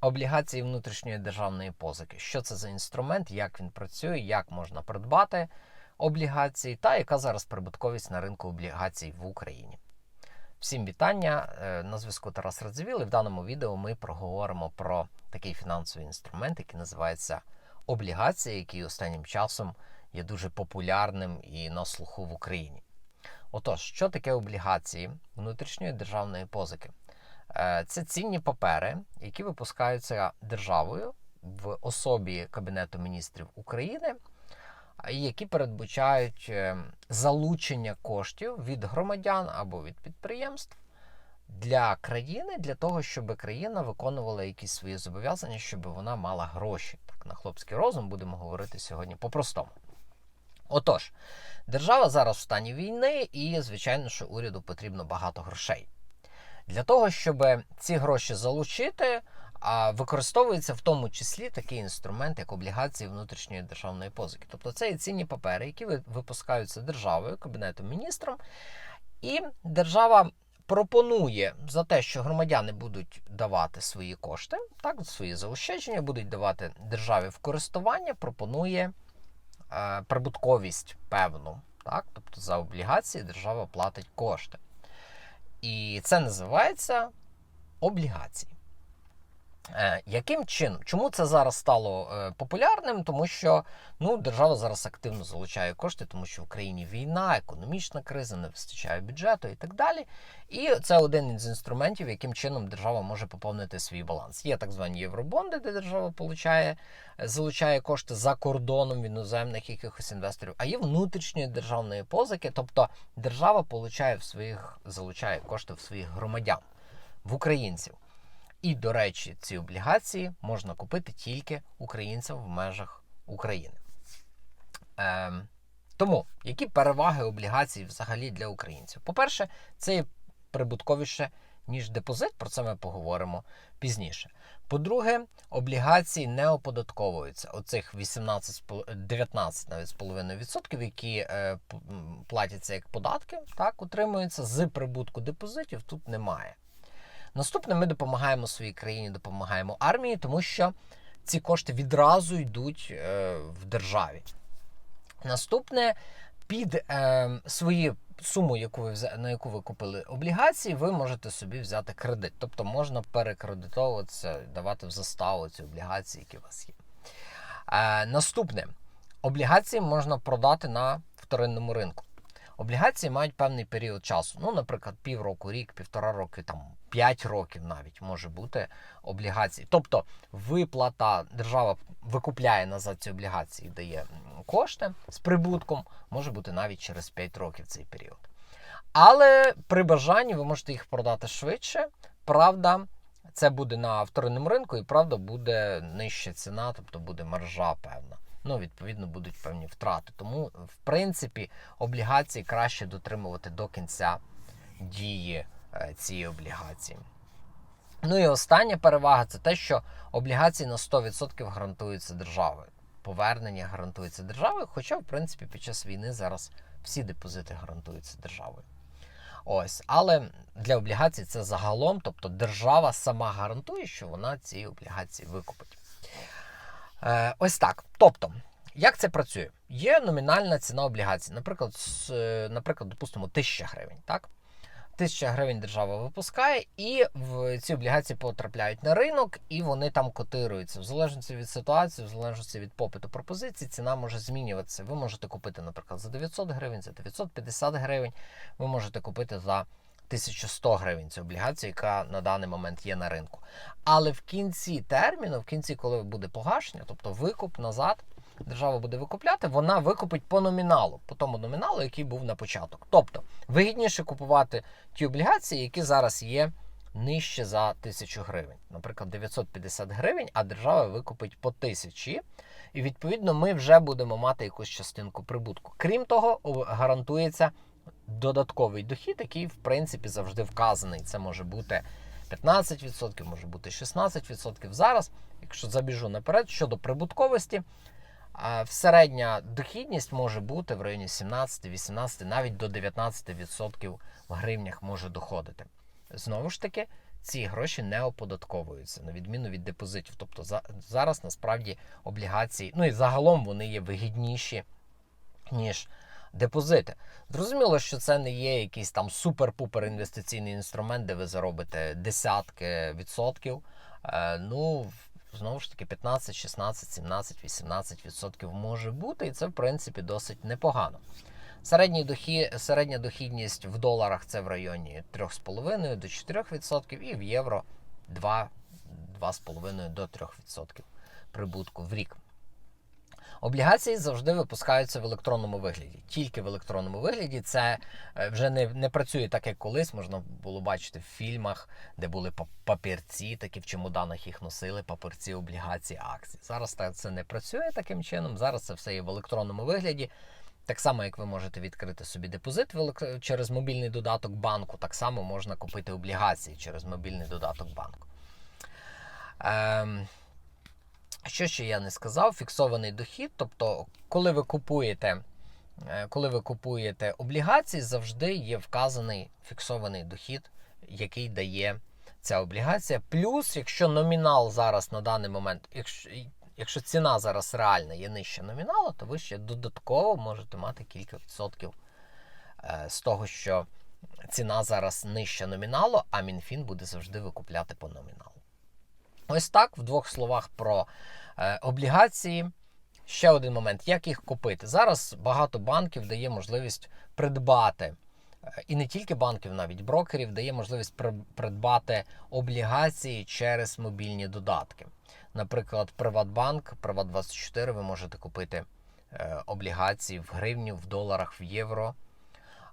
Облігації внутрішньої державної позики. Що це за інструмент, як він працює, як можна придбати облігації та яка зараз прибутковість на ринку облігацій в Україні. Всім вітання! Е, На зв'язку Тарас Радзивіл і в даному відео ми проговоримо про такий фінансовий інструмент, який називається облігація, який останнім часом є дуже популярним і на слуху в Україні. Отож, що таке облігації внутрішньої державної позики? Е, Це цінні папери, які випускаються державою в особі Кабінету міністрів України, які передбачають е, залучення коштів від громадян або від підприємств для країни, для того, щоб країна виконувала якісь свої зобов'язання, щоб вона мала гроші. Так, на хлопський розум будемо говорити сьогодні по-простому. Отож, держава зараз в стані війни, і, звичайно, що уряду потрібно багато грошей. Для того, щоб ці гроші залучити, використовується в тому числі такий інструмент, як облігації внутрішньої державної позики. Тобто це є цінні папери, які випускаються державою, кабінетом міністром, і держава пропонує за те, що громадяни будуть давати свої кошти, так, свої заощадження, будуть давати державі в користування, пропонує е, прибутковість певну. Так? Тобто за облігації держава платить кошти. І це називається облігації. Е, яким чином? Чому це зараз стало е, популярним? Тому що ну, держава зараз активно залучає кошти, тому що в Україні війна, економічна криза, не вистачає бюджету і так далі. І це один із інструментів, яким чином держава може поповнити свій баланс. Є так звані євробонди, де держава получає, залучає кошти за кордоном від іноземних якихось інвесторів, а є внутрішньої державної позики, тобто держава получає в своїх, залучає кошти в своїх громадян, в українців. І, до речі, ці облігації можна купити тільки українцям в межах України. Ем, тому, які переваги облігацій взагалі для українців? По-перше, це є прибутковіше, ніж депозит, про це ми поговоримо пізніше. По-друге, облігації не оподатковуються. Оцих 18, з 19 навіть які е, платяться як податки, так, утримуються з прибутку депозитів, тут немає. Наступне, ми допомагаємо своїй країні, допомагаємо армії, тому що ці кошти відразу йдуть е, в державі. Наступне, під е, свою суму, яку ви на яку ви купили облігації, ви можете собі взяти кредит. Тобто можна перекредитовуватися, давати в заставу ці облігації, які у вас є. Е, наступне, облігації можна продати на вторинному ринку. Облігації мають певний період часу. Ну, наприклад, півроку, рік, півтора роки, там 5 років навіть може бути облігації. Тобто виплата, держава викупляє назад ці облігації, дає кошти з прибутком, може бути навіть через 5 років цей період. Але при бажанні ви можете їх продати швидше. Правда, це буде на вторинному ринку, і правда буде нижча ціна, тобто буде маржа певна. Ну, відповідно, будуть певні втрати. Тому, в принципі, облігації краще дотримувати до кінця дії е, цієї облігації. Ну і остання перевага це те, що облігації на 100% гарантуються державою. Повернення гарантується державою, хоча, в принципі, під час війни зараз всі депозити гарантуються державою. Ось, але для облігацій це загалом, тобто держава сама гарантує, що вона ці облігації викупить. Е, ось так. Тобто, як це працює? Є номінальна ціна облігацій, наприклад, з, е, наприклад, допустимо, 1000 гривень. Так? 1000 гривень держава випускає, і в ці облігації потрапляють на ринок, і вони там котируються. В залежності від ситуації, в залежності від попиту пропозиції, ціна може змінюватися. Ви можете купити, наприклад, за 900 гривень, за 950 гривень. Ви можете купити за 1100 гривень цю облігацію, яка на даний момент є на ринку. Але в кінці терміну, в кінці, коли буде погашення, тобто викуп назад, держава буде викупляти, вона викупить по номіналу, по тому номіналу, який був на початок. Тобто вигідніше купувати ті облігації, які зараз є нижче за 1000 гривень. Наприклад, 950 гривень, а держава викупить по 1000. І відповідно ми вже будемо мати якусь частинку прибутку. Крім того, гарантується додатковий дохід, який в принципі завжди вказаний. Це може бути 15%, може бути 16%. Зараз, якщо забіжу наперед, щодо прибутковості, середня дохідність може бути в районі 17-18, навіть до 19% в гривнях може доходити. Знову ж таки, ці гроші не оподатковуються на відміну від депозитів. Тобто за, зараз насправді облігації, ну і загалом вони є вигідніші, ніж депозити. Зрозуміло, що це не є якийсь там супер-пупер інвестиційний інструмент, де ви заробите десятки відсотків. Е, ну, знову ж таки, 15, 16, 17, 18 відсотків може бути, і це в принципі досить непогано. Середній дохід, середня дохідність в доларах це в районі 3,5 до 4%, і в євро 2, 2,5 до 3% прибутку в рік. Облігації завжди випускаються в електронному вигляді. Тільки в електронному вигляді це е, вже не, не працює так, як колись. Можна було бачити в фільмах, де були папірці, такі в чемоданах їх носили, папірці, облігації, акції. Зараз це не працює таким чином. Зараз це все є в електронному вигляді. Так само, як ви можете відкрити собі депозит через мобільний додаток банку, так само можна купити облігації через мобільний додаток банку. Ем, що ще я не сказав? Фіксований дохід. Тобто, коли ви купуєте, е, коли ви купуєте облігації, завжди є вказаний фіксований дохід, який дає ця облігація. Плюс, якщо номінал зараз на даний момент, якщо, якщо ціна зараз реальна є нижче номіналу, то ви ще додатково можете мати кілька відсотків е, з того, що ціна зараз нижче номіналу, а МінФін буде завжди викупляти по номіналу. Ось так, в двох словах про е, облігації. Ще один момент, як їх купити. Зараз багато банків дає можливість придбати, е, і не тільки банків, навіть брокерів, дає можливість придбати облігації через мобільні додатки. Наприклад, Приватбанк, Приват24, ви можете купити е, облігації в гривню, в доларах, в євро.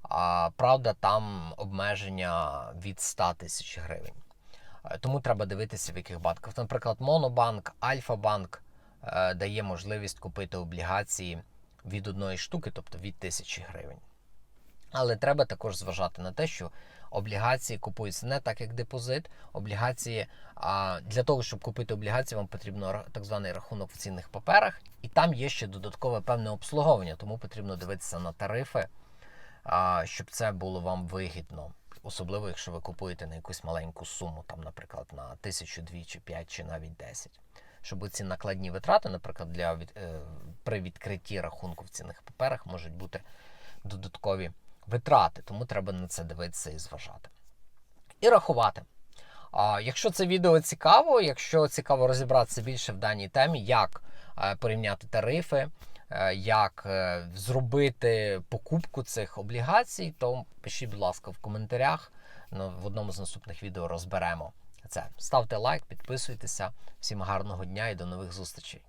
А, правда, там обмеження від 100 тисяч гривень. Е, Тому треба дивитися, в яких банках. Наприклад, Монобанк, Альфа-банк е, дає можливість купити облігації від одної штуки, тобто від тисячі гривень. Але треба також зважати на те, що облігації купуються не так, як депозит. Облігації а, для того, щоб купити облігації, вам потрібно так званий рахунок в цінних паперах, і там є ще додаткове певне обслуговування, тому потрібно дивитися на тарифи, а, щоб це було вам вигідно. Особливо, якщо ви купуєте на якусь маленьку суму, там, наприклад, на тисячу, дві чи п'ять, чи навіть 10. Щоб ці накладні витрати, наприклад, для е, при відкритті рахунку в цінних паперах можуть бути додаткові витрати, тому треба на це дивитися і зважати. І рахувати. А, якщо це відео цікаво, якщо цікаво розібратися більше в даній темі, як е, порівняти тарифи, як е, зробити покупку цих облігацій, то пишіть, будь ласка, в коментарях. Ну, в одному з наступних відео розберемо це. Ставте лайк, підписуйтеся. Всім гарного дня і до нових зустрічей.